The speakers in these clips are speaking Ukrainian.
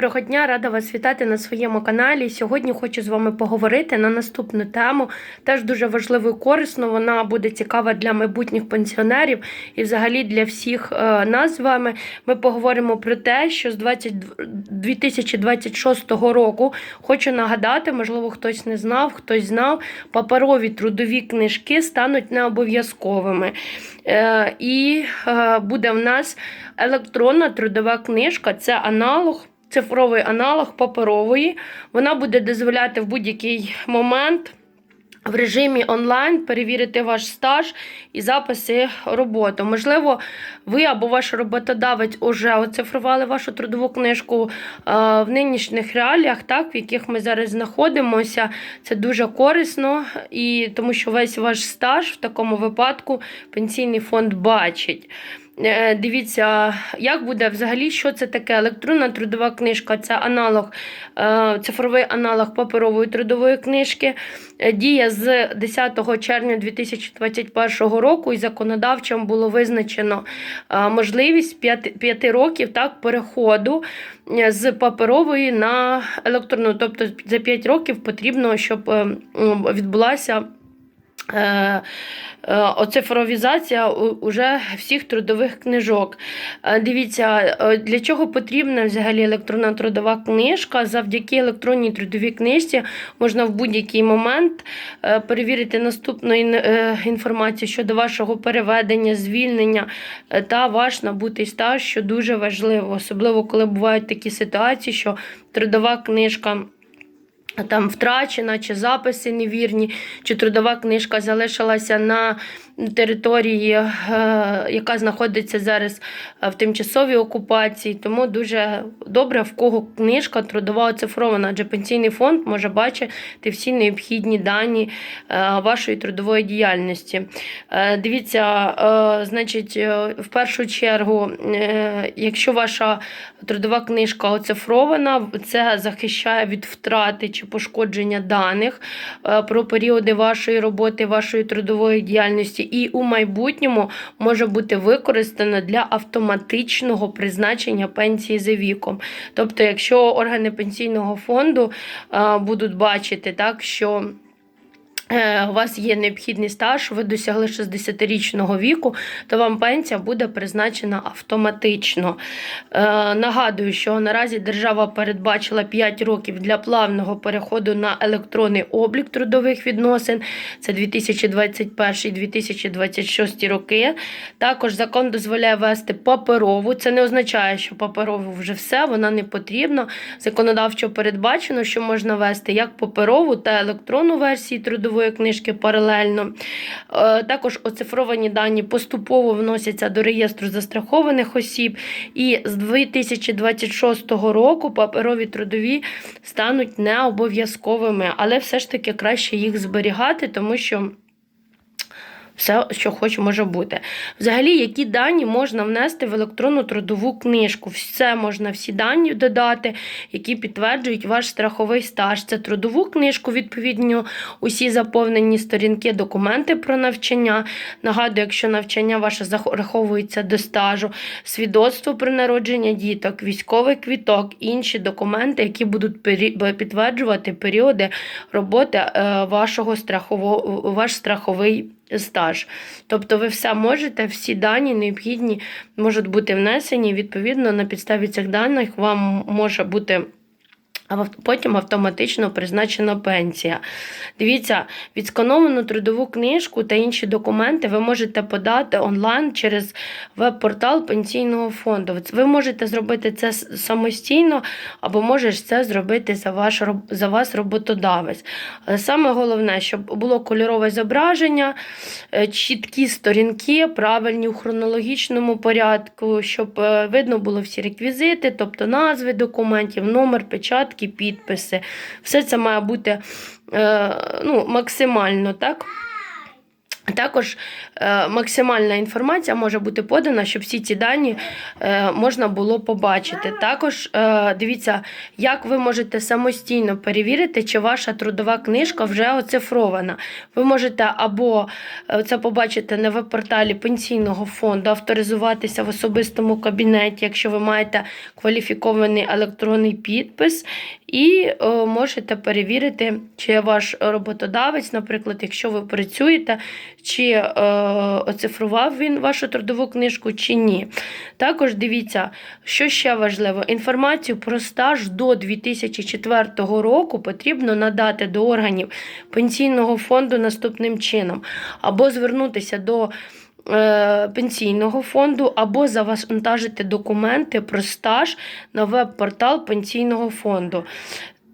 Доброго дня, рада вас вітати на своєму каналі. Сьогодні хочу з вами поговорити на наступну тему. Теж дуже важливо і корисно. Вона буде цікава для майбутніх пенсіонерів і взагалі для всіх е, нас з вами. Ми поговоримо про те, що з 20, 2026 року хочу нагадати, можливо, хтось не знав, хтось знав, паперові трудові книжки стануть необов'язковими. Е, І е, буде в нас електронна трудова книжка, це аналог цифровий аналог паперової. Вона буде дозволяти в будь-який момент в режимі онлайн перевірити ваш стаж і записи роботи. Можливо, ви або ваш роботодавець вже оцифрували вашу трудову книжку е, в нинішніх реаліях, так, в яких ми зараз знаходимося. Це дуже корисно, і тому що весь ваш стаж в такому випадку пенсійний фонд бачить. Е, Дивіться, як буде взагалі, що це таке електронна трудова книжка, це аналог, е, цифровий аналог паперової трудової книжки. Е, Діє з 10 червня 2021 року і законодавчим було визначено можливість 5, років так, переходу з паперової на електронну. Тобто за 5 років потрібно, щоб е, відбулася. Е, е, Оцифровізація уже всіх трудових книжок. Е, Дивіться, для чого потрібна взагалі електронна трудова книжка. Завдяки електронній трудовій книжці можна в будь-який момент перевірити наступну інформацію щодо вашого переведення, звільнення та ваш набутий стаж, що дуже важливо, особливо коли бувають такі ситуації, що трудова книжка. Там втрачена, чи записи невірні, чи трудова книжка залишилася на території, е, яка знаходиться зараз е, в тимчасовій окупації. Тому дуже добре, в кого книжка трудова оцифрована, адже пенсійний фонд може бачити всі необхідні дані е, вашої трудової діяльності. Дивіться, значить, в першу чергу, якщо ваша трудова книжка оцифрована, це захищає від втрати чи пошкодження даних про періоди вашої роботи, вашої трудової діяльності, і у майбутньому може бути використана для автоматичного призначення пенсії за віком. Тобто, якщо органи пенсійного фонду е, будуть бачити, так що. Е, У вас є необхідний стаж, ви досягли 60-річного віку, то вам пенсія буде призначена автоматично. Е, нагадую, що наразі держава передбачила 5 років для плавного переходу на електронний облік трудових відносин. Це 2021-2026 роки. Також закон дозволяє вести паперову. Це не означає, що паперову вже все, вона не потрібна. Законодавчо передбачено, що можна вести як паперову та електронну версії трудової книжки паралельно. Е, Також оцифровані дані поступово вносяться до реєстру застрахованих осіб. І з 2026 року паперові трудові стануть не обов'язковими, але все ж таки краще їх зберігати, тому що. Все, що хоч може бути. Взагалі, які дані можна внести в електронну трудову книжку? Все можна, всі дані додати, які підтверджують ваш страховий стаж. Це трудову книжку, відповідно, усі заповнені сторінки, документи про навчання. Нагадую, якщо навчання ваше зараховується до стажу, свідоцтво про народження діток, військовий квіток, інші документи, які будуть підтверджувати періоди роботи е, вашого страхового, ваш страховий стаж. Тобто ви все можете, всі дані необхідні можуть бути внесені. Відповідно, на підставі цих даних вам може бути. А потім автоматично призначена пенсія. Дивіться, відскановану трудову книжку та інші документи ви можете подати онлайн через веб-портал пенсійного фонду. Ви можете зробити це самостійно, або можеш це зробити за, ваш, за вас роботодавець. Але Саме головне, щоб було кольорове зображення, е, чіткі сторінки, правильні у хронологічному порядку, щоб е, видно було всі реквізити, тобто назви документів, номер, печатки, підписи. Все це має бути е, ну, максимально так. Також е, максимальна інформація може бути подана, щоб всі ці дані е, можна було побачити. Також е, дивіться, як ви можете самостійно перевірити, чи ваша трудова книжка вже оцифрована. Ви можете або це побачити на веб-порталі пенсійного фонду, авторизуватися в особистому кабінеті, якщо ви маєте кваліфікований електронний підпис, і можете перевірити, чи ваш роботодавець, наприклад, якщо ви працюєте, чи е, оцифрував він вашу трудову книжку, чи ні. Також дивіться, що ще важливо: інформацію про стаж до 2004 року потрібно надати до органів пенсійного фонду наступним чином, або звернутися до. е, Пенсійного фонду або завантажити документи про стаж на веб-портал пенсійного фонду.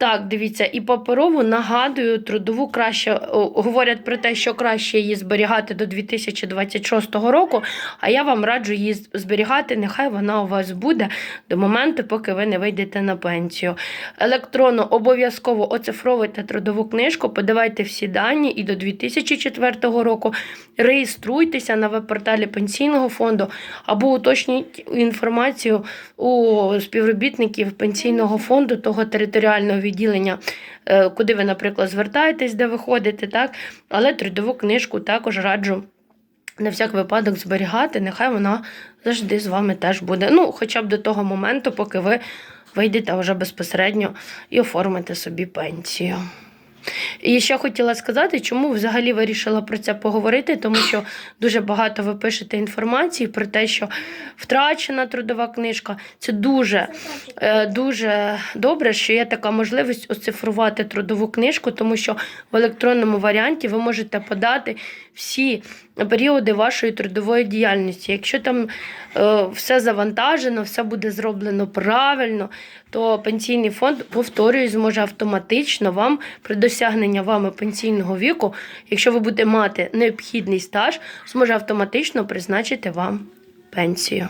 Так, дивіться, і паперову нагадую, трудову краще говорять про те, що краще її зберігати до 2026 року. А я вам раджу її зберігати. Нехай вона у вас буде до моменту, поки ви не вийдете на пенсію. Електронно обов'язково оцифровуйте трудову книжку, подавайте всі дані і до 2004 року реєструйтеся на веб-порталі пенсійного фонду або уточніть інформацію у співробітників пенсійного фонду того територіального відділення, е, куди ви, наприклад, звертаєтесь, де ви ходите, так? Але трудову книжку також раджу. На всяк випадок зберігати, нехай вона завжди з вами теж буде. Ну, хоча б до того моменту, поки ви вийдете вже безпосередньо і оформите собі пенсію. І ще хотіла сказати, чому взагалі вирішила про це поговорити, тому що дуже багато ви пишете інформації про те, що втрачена трудова книжка. Це дуже, е, дуже добре, що є така можливість оцифрувати трудову книжку, тому що в електронному варіанті ви можете подати всі періоди вашої трудової діяльності. Якщо там е, все завантажено, все буде зроблено правильно, то пенсійний фонд, повторюю, зможе автоматично вам при досягненні вами пенсійного віку, якщо ви будете мати необхідний стаж, зможе автоматично призначити вам пенсію.